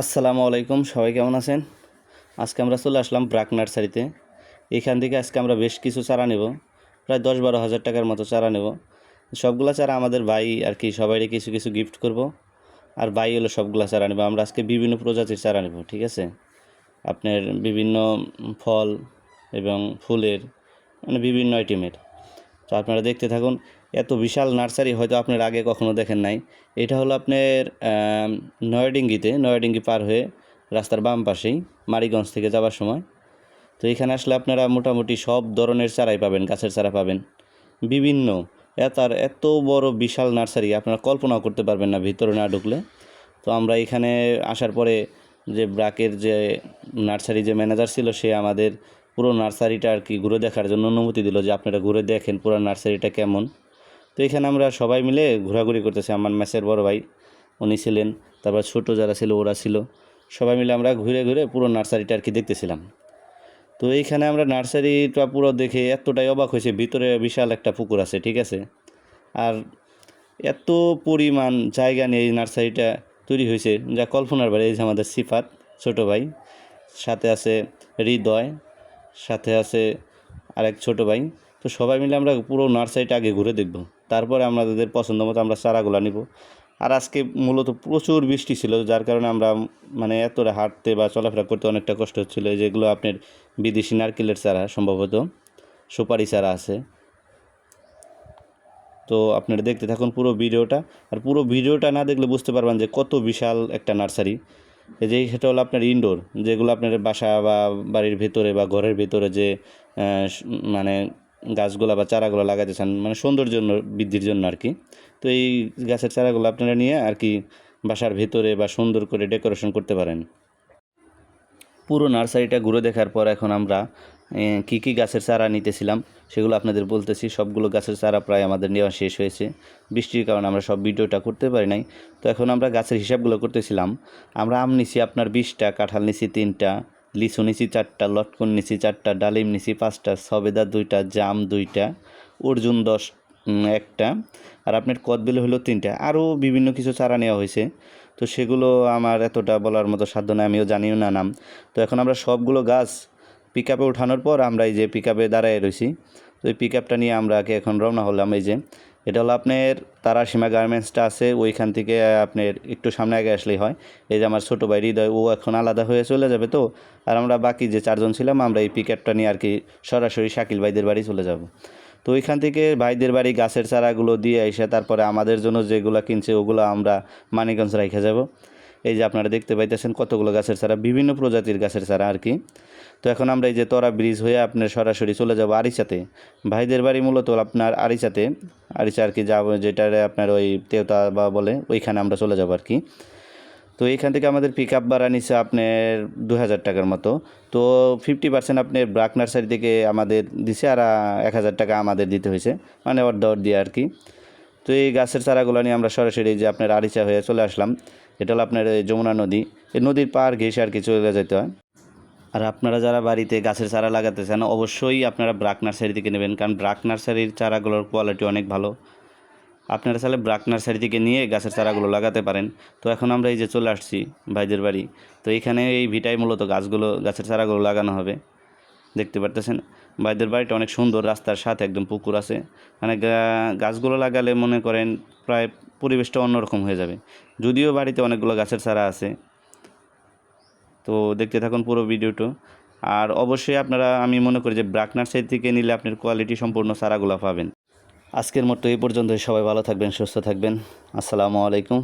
আসসালামু আলাইকুম, সবাই কেমন আছেন? আজকে আমরা চলে আসলাম ব্রাক নার্সারিতে। এখান থেকে আজকে আমরা বেশ কিছু চারা নেব। প্রায় দশ বারো হাজার টাকার মতো চারা নেব। সবগুলা চারা আমাদের ভাই আর কি সবাইকে কিছু কিছু গিফট করব। আর ভাই হলো সবগুলা চারা নেব। আমরা আজকে বিভিন্ন প্রজাতির চারা নেব, ঠিক আছে? আপনার বিভিন্ন ফল এবং ফুলের মানে বিভিন্ন আইটেমের তো আপনারা দেখতে থাকুন, এত বিশাল নার্সারি হয়তো আপনারা আগে কখনো দেখেন নাই। এটা হলো আপনার নয়াডিঙ্গিতে, নয়াডিঙ্গি পার হয়ে রাস্তার বাম পাশেই, মারিগঞ্জ থেকে যাওয়ার সময়। তো এখানে আসলে আপনারা মোটামুটি সব ধরনের চারাই পাবেন, গাছের চারা পাবেন। বিভিন্ন, এত আর এত বড় বিশাল নার্সারি, আপনারা কল্পনাও করতে পারবেন না ভিতরে না ঢুকলে। তো আমরা এখানে আসার পরে যে ব্রাকের যে নার্সারি যে ম্যানেজার ছিল, সে আমাদের পুরো নার্সারিটা আর কি ঘুরে দেখার জন্য অনুমতি দিল যে আপনারা ঘুরে দেখেন পুরো নার্সারিটা কেমন। তো এখানে আমরা সবাই মিলে ঘোরাঘুরি করতেছি। আমার ম্যাচের বড় ভাই, উনি ছিলেন, তারপর ছোট যারা ছিল ওরা ছিল। সবাই মিলে আমরা ঘুরে ঘুরে পুরো নার্সারিটা আর কি দেখতেছিলাম। তো এইখানে আমরা নার্সারিটা পুরো দেখে এতটাই অবাক হয়েছে, ভিতরে বিশাল একটা পুকুর আছে, ঠিক আছে? আর এত পরিমাণ জায়গা নিয়ে এই নার্সারিটা তৈরি হয়েছে। যা কল্পনার বাইরে, এই যে আমাদের সিফাত, ছোট ভাই, সাথে আছে হৃদয় সাথে আছে আরেক ছোট ভাই। তো সবাই মিলে আমরা পুরো নার্সারিটা আগে ঘুরে দেখব। তারপরে আমাদের পছন্দ মতো আমরা চারাগুলো নিব। আর আজকে মূলত প্রচুর বৃষ্টি ছিল, যার কারণে আমরা মানে এতটা হাঁটতে বা চলাফেরা করতে অনেকটা কষ্ট হচ্ছিল। যেগুলো আপনার বিদেশি নারকেলের চারা সম্ভবত, সুপারি চারা আছে। তো আপনারা দেখতে থাকুন পুরো ভিডিওটা। আর পুরো ভিডিওটা না দেখলে বুঝতে পারবেন যে কত বিশাল একটা নার্সারি। যে সেটা হলো আপনার ইনডোর যেগুলো আপনার বাসা বা বাড়ির ভেতরে বা ঘরের ভেতরে যে মানে গাছগুলা বা চারাগুলো লাগাতে চান মানে সৌন্দর্য বৃদ্ধির জন্য আর কি তো এই গাছের চারাগুলো আপনারা নিয়ে আর কি বাসার ভেতরে বা সুন্দর করে ডেকোরেশন করতে পারেন। পুরো নার্সারিটা ঘুরে দেখার পর এখন আমরা কী কী গাছের চারা নিতেছিলাম, সেগুলো আপনাদের বলতেছি। সবগুলো গাছের চারা প্রায় আমাদের নেওয়া শেষ হয়েছে। বৃষ্টির কারণে আমরা সব ভিডিওটা করতে পারি নাই। তো এখন আমরা গাছের হিসাবগুলো করতেছিলাম। আমরা আম নিছি আপনার বিশটা, কাঁঠাল নিছি তিনটা, লিচু নিছি চারটা, লটকন নিছি চারটা, ডালিম নিছি পাঁচটা, সবেদা দুইটা, জাম দুইটা, অর্জুন দশ একটা, আর আপনার কদবেল হলো তিনটা। আরও বিভিন্ন কিছু চারা নেওয়া হয়েছে। তো সেগুলো আমার এতটা বলার মতো সাধ্য নয় আমিও জানিও না নাম। তো এখন আমরা সবগুলো গাছ পিক আপে ওঠানোর পর আমরা এই যে পিক আপে দাঁড়ায় রয়েছি তো এই পিক আপটা নিয়ে আমরা আগে এখন রওনা হলাম এই যে। এটা হলো আপনার তারাসীমা গার্মেন্টসটা আছে, ওইখান থেকে আপনার একটু সামনে আগে আসলেই হয়। এই যে আমার ছোটো ভাই হৃদয়, ও এখন আলাদা হয়ে চলে যাবে তো। আর আমরা বাকি যে চারজন ছিলাম, আমরা এই পিক আপটা নিয়ে আর কি সরাসরি শাকিল ভাইদের বাড়ি চলে যাব। তো ওইখান থেকে ভাইদের বাড়ি গাছের চারাগুলো দিয়ে এসে তারপরে আমাদের জন্য যেগুলো কিনছে, ওগুলো আমরা মানিকগঞ্জ রেখে যাব। এই যে আপনারা দেখতে পাইতেছেন কতগুলো গাছের চারা, বিভিন্ন প্রজাতির গাছের চারা আর কি। তো এখন আমরা এই যে তরা ব্রিজ হয়ে আপনার সরাসরি চলে যাব আরিচাতে। ভাইদের বাড়ি মূলত আপনার আরিচাতে। আরিচা আর কি যাব যেটা আপনার ওই তেওতা বা বলে, ওইখানে আমরা চলে যাব আর কি। তো এইখান থেকে আমাদের পিক আপ ভাড়া নিচ্ছে আপনার দু হাজার টাকার মতো। তো ফিফটি পার্সেন্ট আপনার ব্রাক নার্সারি থেকে আমাদের দিছে আর এক হাজার টাকা আমাদের দিতে হয়েছে মানে অর্ধ দিয়ে আর কি। তো এই গাছের চারাগুলো নিয়ে আমরা সরাসরি যে আপনার আরিচা হয়ে চলে আসলাম। এটা হলো আপনার যমুনা নদী, এই নদীর পার ঘেসে আর কি চলে যেতে হয়। আর আপনারা যারা বাড়িতে গাছের চারা লাগাতে চান অবশ্যই আপনারা ব্রাক নার্সারি থেকে নেবেন, কারণ ব্রাক নার্সারির চারাগুলোর কোয়ালিটি অনেক ভালো। আপনারা চাইলে ব্রাক নার্সারি থেকে নিয়ে গাছের চারাগুলো লাগাতে পারেন। তো এখন আমরা এই যে চলে আসছি ভাইদের বাড়ি, তো এখানে এই ভিটাই মূলত গাছগুলো, গাছের চারাগুলো লাগানো হবে। দেখতে পারতেছেন? ভাইদের বাড়িটা অনেক সুন্দর, রাস্তার সাথে একদম পুকুর আছে। মানে গাছগুলো লাগালে মনে করেন প্রায় পরিবেশটা অন্যরকম হয়ে যাবে। যদিও বাড়িতে অনেকগুলো গাছের চারা আছে। তো দেখতে থাকুন পুরো ভিডিওটো। আর অবশ্যই আপনারা, আমি মনে করি যে ব্রাক নার্সারি থেকে নিলে আপনার কোয়ালিটি সম্পূর্ণ চারাগুলো পাবেন। আজকের মতো এই পর্যন্তই। সবাই ভালো থাকবেন, সুস্থ থাকবেন। আসসালামু আলাইকুম।